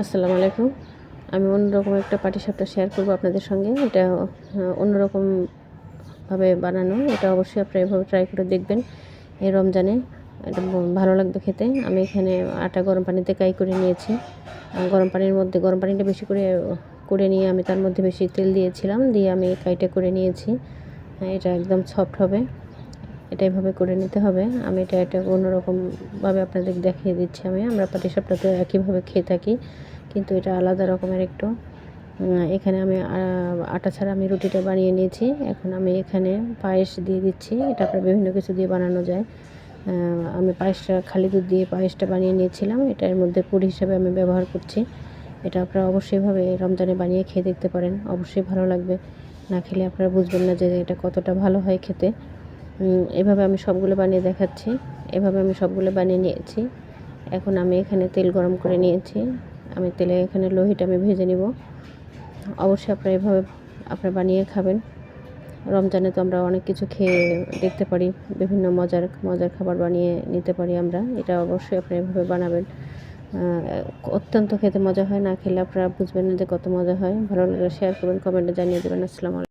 আসসালামু আলাইকুম। আমি অন্যরকম একটা পাটিসাপটা শেয়ার করব আপনাদের সঙ্গে। এটা অন্যরকমভাবে বানানো। এটা অবশ্যই আপনারা এভাবে ট্রাই করে দেখবেন এই রমজানে। এটা ভালো লাগবে খেতে। আমি এখানে আটা গরম পানিতে কাই করে নিয়েছি। গরম পানির মধ্যে, গরম পানিটা বেশি করে করে নিয়ে আমি তার মধ্যে বেশি তেল দিয়েছিলাম। দিয়ে আমি কাইটা করে নিয়েছি। এটা একদম সফট হবে। এটা এভাবে করে নিতে হবে। আমি এটা এটা অন্যরকমভাবে আপনাদের দেখিয়ে দিচ্ছি আমি। আমরা পাটিসাপটাতে একইভাবে খেয়ে থাকি, কিন্তু এটা আলাদা রকমের একটু। এখানে আমি আটা ছাড়া আমি রুটিটা বানিয়ে নিয়েছি। এখন আমি এখানে পায়েস দিয়ে দিচ্ছি। এটা আপনার বিভিন্ন কিছু দিয়ে বানানো যায়। আমি পায়েসটা, খালি দুধ দিয়ে পায়েসটা বানিয়ে নিয়েছিলাম। এটার মধ্যে পুরি হিসাবে আমি ব্যবহার করছি। এটা আপনারা অবশ্যইভাবে রমজানে বানিয়ে খেয়ে দেখতে পারেন। অবশ্যই ভালো লাগবে। না খেলে আপনারা বুঝবেন না যে এটা কতটা ভালো হয় খেতে। এভাবে আমি সবগুলো বানিয়ে দেখাচ্ছি। এভাবে আমি সবগুলো বানিয়ে নিয়েছি। এখন আমি এখানে তেল গরম করে নিয়েছি। আমি তেলে এখানে লোহিটা আমি ভেজে নিব। অবশ্যই আপনারা এভাবে আপনারা বানিয়ে খাবেন। রমজানে তো আমরা অনেক কিছু খেয়ে দেখতে পারি। বিভিন্ন মজার মজার খাবার বানিয়ে নিতে পারি আমরা। এটা অবশ্যই আপনারা এভাবে বানাবেন। অত্যন্ত খেতে মজা হয়। না খেলে আপনারা বুঝবেন না যে কত মজা হয়। ভালো লাগলে শেয়ার করবেন কমেন্টে জানিয়ে দেবেন। আসসালামু আলাইকুম।